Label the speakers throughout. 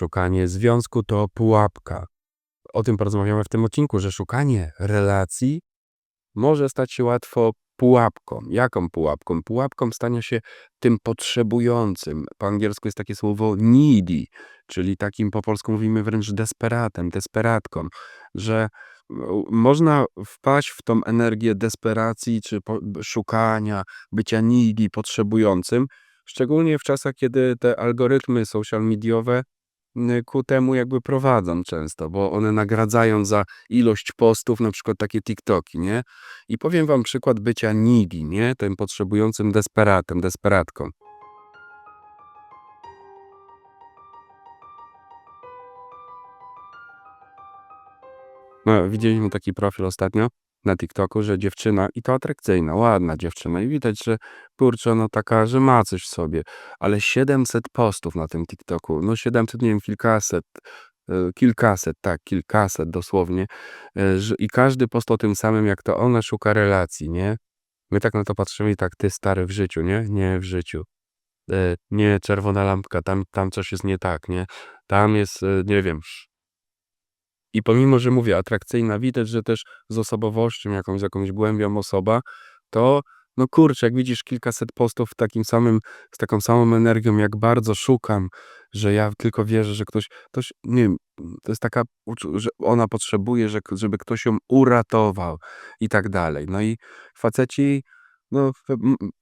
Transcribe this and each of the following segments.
Speaker 1: Szukanie związku to pułapka. O tym porozmawiamy w tym odcinku, że szukanie relacji może stać się łatwo pułapką. Jaką pułapką? Pułapką stania się tym potrzebującym. Po angielsku jest takie słowo needy, czyli takim po polsku mówimy wręcz desperatem, desperatką, że no, można wpaść w tą energię desperacji czy szukania, bycia needy, potrzebującym, szczególnie w czasach, kiedy te algorytmy social mediowe ku temu jakby prowadzą często, bo one nagradzają za ilość postów, na przykład takie TikToki, nie? I powiem wam przykład bycia needy, nie? Tym potrzebującym desperatem, desperatką. No, widzieliśmy taki profil ostatnio na TikToku, że dziewczyna i to atrakcyjna, ładna dziewczyna i widać, że kurczę, no taka, że ma coś w sobie, ale 700 postów na tym TikToku, no 700, nie wiem, kilkaset, e, kilkaset, tak, kilkaset dosłownie e, i każdy post o tym samym, jak to ona szuka relacji, nie? My tak na to patrzymy i tak, ty stary w życiu, nie? Nie w życiu. E, nie, czerwona lampka, tam, tam coś jest nie tak, nie? Tam jest, nie wiem, i pomimo, że mówię atrakcyjna, widać, że też z osobowością, jakąś, jakąś głębią osoba, to no kurczę, jak widzisz kilkaset postów takim samym, z taką samą energią, jak bardzo szukam, że ja tylko wierzę, że ktoś, ktoś nie wiem, to jest taka, że ona potrzebuje, że, żeby ktoś ją uratował i tak dalej. No i faceci no,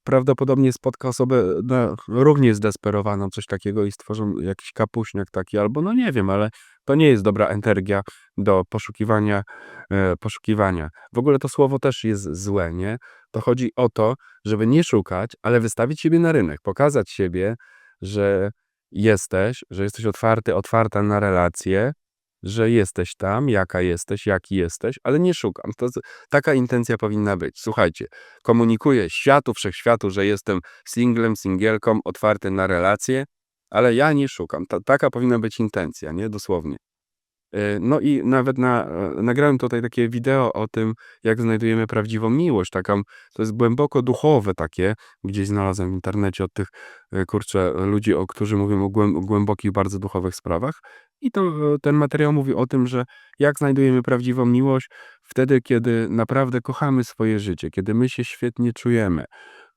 Speaker 1: prawdopodobnie spotka osobę no, równie zdesperowaną, coś takiego i stworzą jakiś kapuśniak taki, albo no nie wiem, ale to nie jest dobra energia do poszukiwania, e, poszukiwania. W ogóle to słowo też jest złe, nie? To chodzi o to, żeby nie szukać, ale wystawić siebie na rynek, pokazać siebie, że jesteś, że jesteś otwarty, otwarta na relacje, że jesteś tam, jaka jesteś, jaki jesteś, ale nie szukam. To, taka intencja powinna być. Słuchajcie, komunikuję światu, wszechświatu, że jestem singlem, singielką, otwarty na relacje, ale ja nie szukam. Ta, taka powinna być intencja, nie? Dosłownie. E, no i nawet na, e, nagrałem tutaj takie wideo o tym, jak znajdujemy prawdziwą miłość. Taką, to jest głęboko duchowe takie, gdzieś znalazłem w internecie od tych, e, kurczę, ludzi, o, którzy mówią o, głęb, o głębokich, bardzo duchowych sprawach. I to, ten materiał mówi o tym, że jak znajdujemy prawdziwą miłość, wtedy, kiedy naprawdę kochamy swoje życie, kiedy my się świetnie czujemy.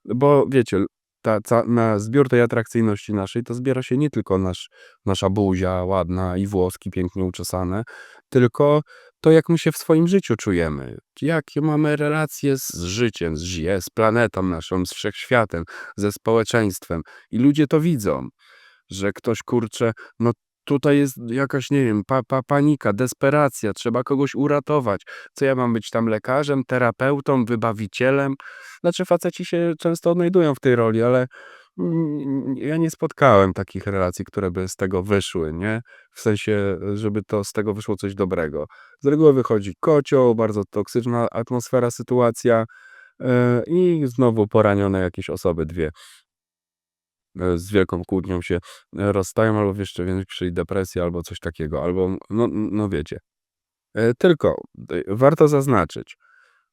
Speaker 1: Bo wiecie, ta, na zbiór tej atrakcyjności naszej to zbiera się nie tylko nasz, nasza buzia ładna i włoski pięknie uczesane, tylko to, jak my się w swoim życiu czujemy, jakie mamy relacje z życiem, z, z planetą naszą, z wszechświatem, ze społeczeństwem. I ludzie to widzą, że ktoś kurcze, no tutaj jest jakaś, nie wiem, pa, pa, panika, desperacja, trzeba kogoś uratować. Co ja mam być tam lekarzem, terapeutą, wybawicielem? Znaczy, faceci się często odnajdują w tej roli, ale ja nie spotkałem takich relacji, które by z tego wyszły, nie? W sensie, żeby to z tego wyszło coś dobrego. Z reguły wychodzi kocioł, bardzo toksyczna atmosfera, sytuacja yy, i znowu poranione jakieś osoby, dwie. E, z wielką kłótnią się e, rozstają, albo w jeszcze większej depresji, albo coś takiego, albo no, no wiecie. E, tylko warto zaznaczyć,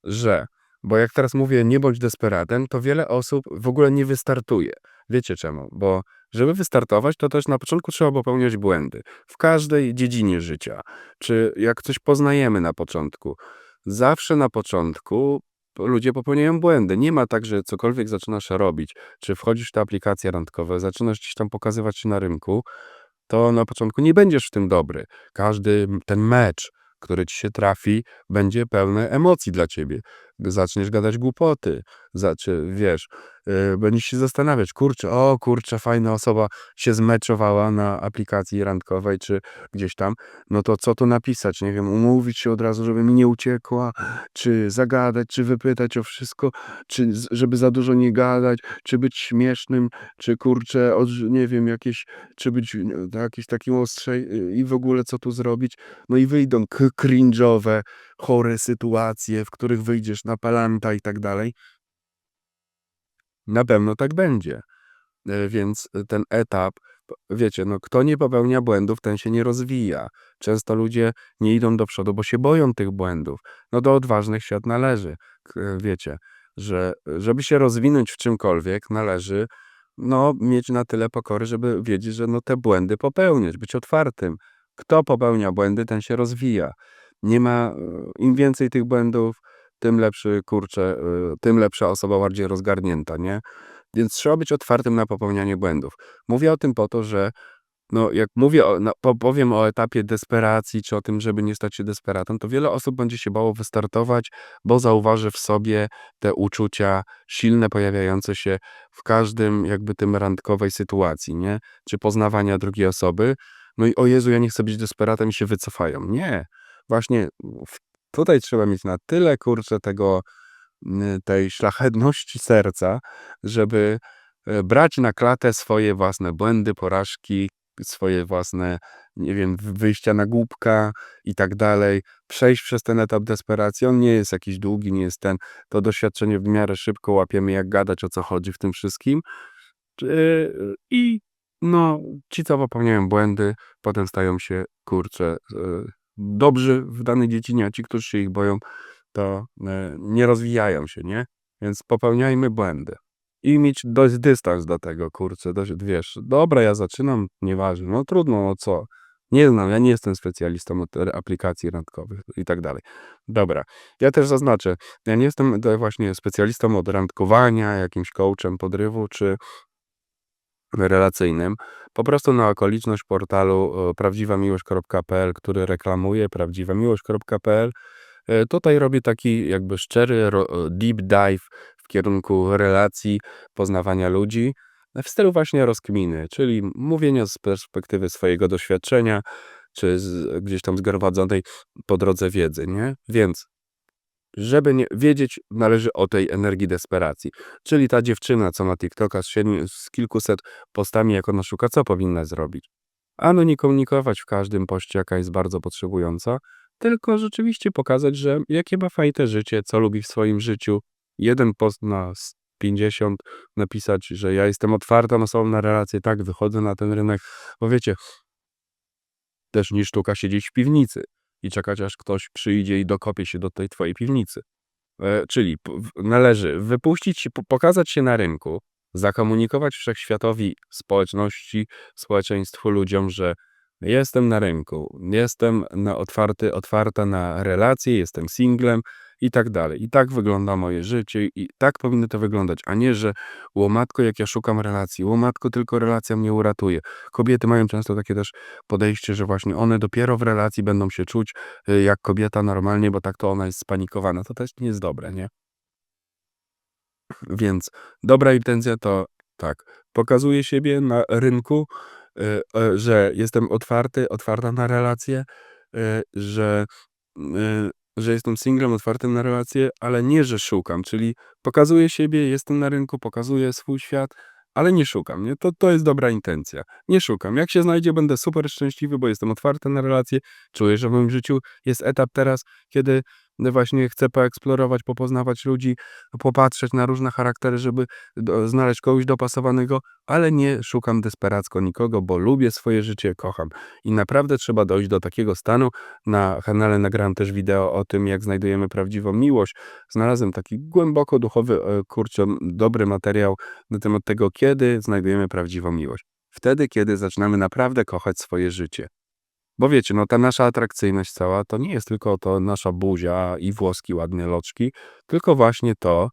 Speaker 1: że, bo jak teraz mówię, nie bądź desperatem, to wiele osób w ogóle nie wystartuje. Wiecie czemu? Bo żeby wystartować, to też na początku trzeba popełniać błędy. W każdej dziedzinie życia. Czy jak coś poznajemy na początku, zawsze na początku ludzie popełniają błędy. Nie ma tak, że cokolwiek zaczynasz robić, czy wchodzisz w te aplikacje randkowe, zaczynasz gdzieś tam pokazywać się na rynku, to na początku nie będziesz w tym dobry. Każdy ten mecz, który ci się trafi, będzie pełny emocji dla ciebie. Zaczniesz gadać głupoty, zaczy, wiesz, będziesz się zastanawiać, kurczę, o kurczę, fajna osoba się zmeczowała na aplikacji randkowej, czy gdzieś tam, no to co tu napisać, nie wiem, umówić się od razu, żeby mi nie uciekła, czy zagadać, czy wypytać o wszystko, czy żeby za dużo nie gadać, czy być śmiesznym, czy kurczę, od, nie wiem, jakieś, czy być jakieś takim ostrzej i w ogóle co tu zrobić, no i wyjdą cringe'owe, chore sytuacje, w których wyjdziesz na palanta i tak dalej. Na pewno tak będzie. E, więc ten etap, wiecie, no kto nie popełnia błędów, ten się nie rozwija. Często ludzie nie idą do przodu, bo się boją tych błędów. No do odważnych świat należy. Wiecie, że żeby się rozwinąć w czymkolwiek, należy no, mieć na tyle pokory, żeby wiedzieć, że no te błędy popełniać, być otwartym. Kto popełnia błędy, ten się rozwija. Nie ma, e, im więcej tych błędów, tym lepszy, kurczę, e, tym lepsza osoba bardziej rozgarnięta, nie? Więc trzeba być otwartym na popełnianie błędów. Mówię o tym po to, że no, jak mówię o, no, powiem o etapie desperacji, czy o tym, żeby nie stać się desperatą, to wiele osób będzie się bało wystartować, bo zauważy w sobie te uczucia silne, pojawiające się w każdym jakby tym randkowej sytuacji, nie? Czy poznawania drugiej osoby. No i o Jezu, ja nie chcę być desperatem i się wycofają. Nie. Właśnie tutaj trzeba mieć na tyle, kurczę, tego, tej szlachetności serca, żeby e, brać na klatę swoje własne błędy, porażki, swoje własne, nie wiem, wyjścia na głupka i tak dalej, przejść przez ten etap desperacji. On nie jest jakiś długi, nie jest ten. To doświadczenie w miarę szybko łapiemy, jak gadać, o co chodzi w tym wszystkim. I no, ci, co popełniają błędy, potem stają się, kurczę, e, dobrzy w danej dziedzinie, a ci, którzy się ich boją, to e, nie rozwijają się, nie? Więc popełniajmy błędy. I mieć dość dystans do tego, kurczę, dość, wiesz, dobra, ja zaczynam, nieważne, no trudno, no co, nie znam, ja nie jestem specjalistą od aplikacji randkowych i tak dalej. Dobra, ja też zaznaczę, ja nie jestem właśnie specjalistą od randkowania, jakimś coachem podrywu, czy relacyjnym. Po prostu na okoliczność portalu e, prawdziwamiłość.pl, który reklamuje prawdziwamiłość.pl, e, tutaj robię taki jakby szczery deep dive w kierunku relacji, poznawania ludzi, w stylu właśnie rozkminy, czyli mówienia z perspektywy swojego doświadczenia, czy z, gdzieś tam zgromadzonej po drodze wiedzy, nie? Więc żeby nie wiedzieć, należy o tej energii desperacji. Czyli ta dziewczyna, co ma TikToka z, siedmiu, z kilkuset postami, jak ona szuka, co powinna zrobić? Ano nie komunikować w każdym poście, jaka jest bardzo potrzebująca, tylko rzeczywiście pokazać, że jakie ma fajne życie, co lubi w swoim życiu, jeden post na 50 napisać, że ja jestem otwarta osobą na relacje, tak, wychodzę na ten rynek, bo wiecie, też nie sztuka siedzieć w piwnicy i czekać, aż ktoś przyjdzie i dokopie się do tej twojej piwnicy. E, czyli należy wypuścić się, pokazać się na rynku, zakomunikować wszechświatowi, społeczności, społeczeństwu, ludziom, że jestem na rynku, jestem na otwarty, otwarta na relacje, jestem singlem, i tak dalej. I tak wygląda moje życie i tak powinno to wyglądać, a nie, że łomatko, jak ja szukam relacji, łomatko, tylko relacja mnie uratuje. Kobiety mają często takie też podejście, że właśnie one dopiero w relacji będą się czuć y, jak kobieta normalnie, bo tak to ona jest spanikowana. To też nie jest dobre, nie? Więc dobra intencja to tak, pokazuję siebie na rynku, y, y, że jestem otwarty, otwarta na relacje, że że jestem singlem otwartym na relacje, ale nie, że szukam, czyli pokazuję siebie, jestem na rynku, pokazuję swój świat, ale nie szukam, nie? To, to jest dobra intencja. Nie szukam. Jak się znajdzie, będę super szczęśliwy, bo jestem otwarty na relacje. Czuję, że w moim życiu jest etap teraz, kiedy właśnie chcę poeksplorować, popoznawać ludzi, popatrzeć na różne charaktery, żeby znaleźć kogoś dopasowanego, ale nie szukam desperacko nikogo, bo lubię swoje życie, kocham. I naprawdę trzeba dojść do takiego stanu. Na kanale nagrałem też wideo o tym, jak znajdujemy prawdziwą miłość. Znalazłem taki głęboko duchowy, e, kurczę, dobry materiał na temat tego, kiedy znajdujemy prawdziwą miłość. Wtedy, kiedy zaczynamy naprawdę kochać swoje życie. Bo wiecie, no ta nasza atrakcyjność cała to nie jest tylko to nasza buzia i włoski ładne loczki, tylko właśnie to,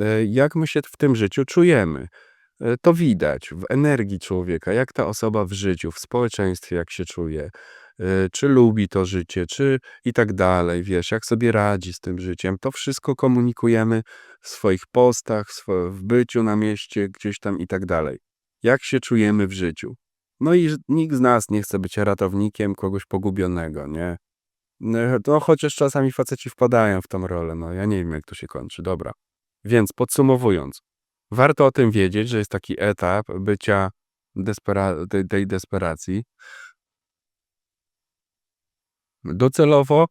Speaker 1: e, jak my się w tym życiu czujemy. E, to widać w energii człowieka, jak ta osoba w życiu, w społeczeństwie, jak się czuje, e, czy lubi to życie, czy i tak dalej, wiesz, jak sobie radzi z tym życiem. To wszystko komunikujemy w swoich postach, w byciu na mieście, gdzieś tam i tak dalej. Jak się czujemy w życiu. No i nikt z nas nie chce być ratownikiem kogoś pogubionego, nie? No, to chociaż czasami faceci wpadają w tą rolę, no ja nie wiem jak to się kończy, dobra. Więc podsumowując, warto o tym wiedzieć, że jest taki etap bycia despera tej, tej desperacji. Docelowo E,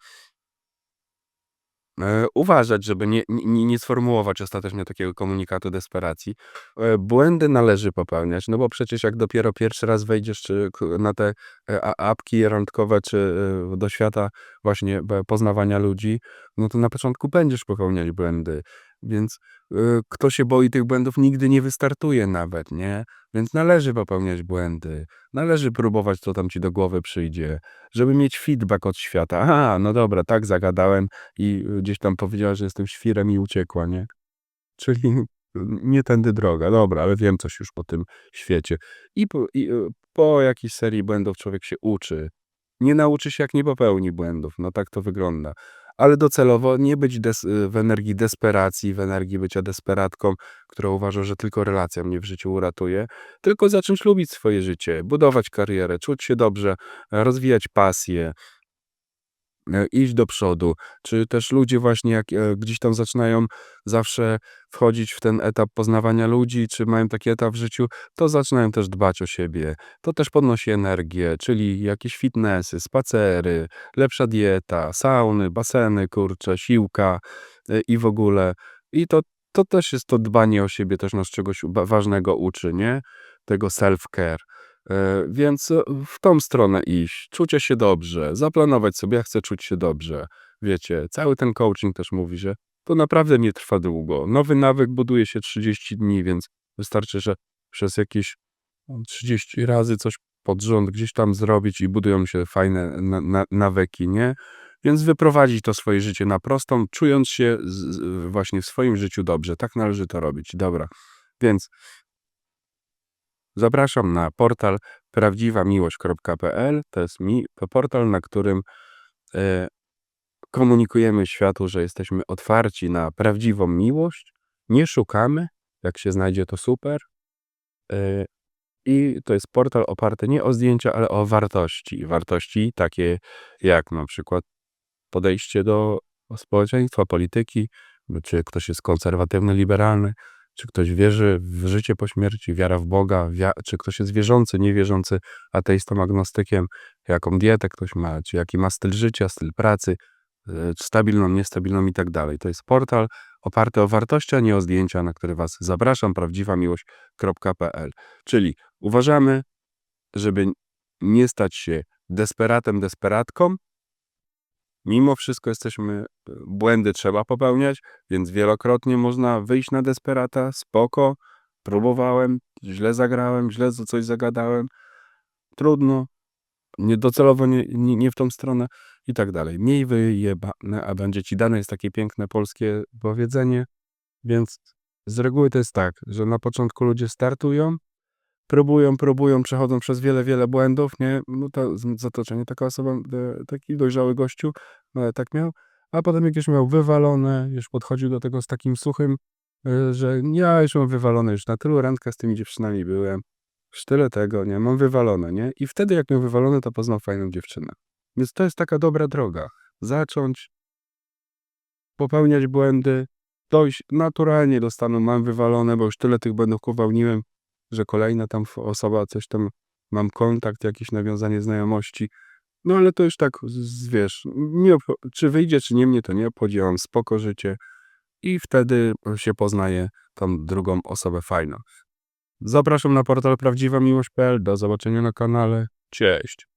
Speaker 1: uważać, żeby nie nie nie sformułować ostatecznie takiego komunikatu desperacji. E, błędy należy popełniać, no bo przecież jak dopiero pierwszy raz wejdziesz na te e, apki randkowe, czy do świata właśnie poznawania ludzi, no to na początku będziesz popełniać błędy. Więc, kto się boi tych błędów, nigdy nie wystartuje nawet, nie? Więc należy popełniać błędy, należy próbować, co tam ci do głowy przyjdzie, żeby mieć feedback od świata. Aha, no dobra, tak zagadałem i, gdzieś tam powiedziała, że jestem świrem i uciekła, nie? Czyli, nie tędy droga. Dobra, ale wiem coś już o tym świecie. I po i, y, po jakiejś serii błędów człowiek się uczy. Nie nauczy się, jak nie popełni błędów, no tak to wygląda. Ale docelowo nie być des y, w energii desperacji, w energii bycia desperatką, która uważa, że tylko relacja mnie w życiu uratuje, tylko zacząć lubić swoje życie, budować karierę, czuć się dobrze, rozwijać pasję e, iść do przodu. Czy też ludzie właśnie jak, e, gdzieś tam zaczynają zawsze wchodzić w ten etap poznawania ludzi, czy mają taki etap w życiu, to zaczynają też dbać o siebie. To też podnosi energię, czyli jakieś fitnessy, spacery, lepsza dieta, sauny, baseny, kurcze, siłka, e, i w ogóle. I to to też jest to dbanie o siebie, też nas czegoś ba ważnego uczy, nie? Tego self-care. E, więc, e, w tą stronę iść, czucie się dobrze, zaplanować sobie: "Ja chcę czuć się dobrze". Wiecie, cały ten coaching też mówi, że to naprawdę nie trwa długo. Nowy nawyk buduje się 30 dni, więc wystarczy, że przez jakieś, no, 30 razy coś pod rząd gdzieś tam zrobić i budują się fajne na na nawyki, nie? Więc wyprowadzić to swoje życie na prostą, czując się z właśnie w swoim życiu dobrze. Tak należy to robić. Dobra, więc zapraszam na portal prawdziwamiłość.pl. To jest mi portal, na którym, e, komunikujemy światu, że jesteśmy otwarci na prawdziwą miłość. Nie szukamy, jak się znajdzie, to super. E, I to jest portal oparty nie o zdjęcia, ale o wartości. Wartości takie jak na przykład podejście do społeczeństwa, polityki, czy ktoś jest konserwatywny, liberalny, czy ktoś wierzy w życie po śmierci, wiara w Boga, wia czy ktoś jest wierzący, niewierzący, ateistą, agnostykiem, jaką dietę ktoś ma, czy jaki ma styl życia, styl pracy, e, stabilną, niestabilną i tak dalej. To jest portal oparty o wartości, a nie o zdjęcia, na który was zapraszam. prawdziwamiłość.pl. Czyli uważamy, żeby nie stać się desperatem, desperatką. Mimo wszystko jesteśmy e, błędy trzeba popełniać, więc wielokrotnie można wyjść na desperata. Spoko, próbowałem, źle zagrałem, źle coś zagadałem. Trudno. Nie docelowo nie nie nie w tą stronę i tak dalej. Miej wyjebane, a będzie ci dane, jest takie piękne polskie powiedzenie. Więc z reguły to jest tak, że na początku ludzie startują, próbują, próbują, przechodzą przez wiele, wiele błędów, nie? No to zatoczenie taka osoba, e, taki dojrzały gościu, no tak miał, a potem jak już miał wywalone, już podchodził do tego z takim suchym, e, że ja już mam wywalone, już na tylu randkach z tymi dziewczynami byłem, już tyle tego, nie? Mam wywalone, nie? I wtedy jak miał wywalone, to poznał fajną dziewczynę. Więc to jest taka dobra droga. Zacząć popełniać błędy, dojść naturalnie do stanu mam wywalone, bo już tyle tych błędów popełniłem, że kolejna tam osoba coś tam mam kontakt, jakieś nawiązanie znajomości. No ale to już tak wiesz, nie czy wyjdzie, czy nie, mnie to nie obchodzi, spoko życie i wtedy się poznaje tą drugą osobę fajną. Zapraszam na portal prawdziwamiłość.pl. Do zobaczenia na kanale. Cześć.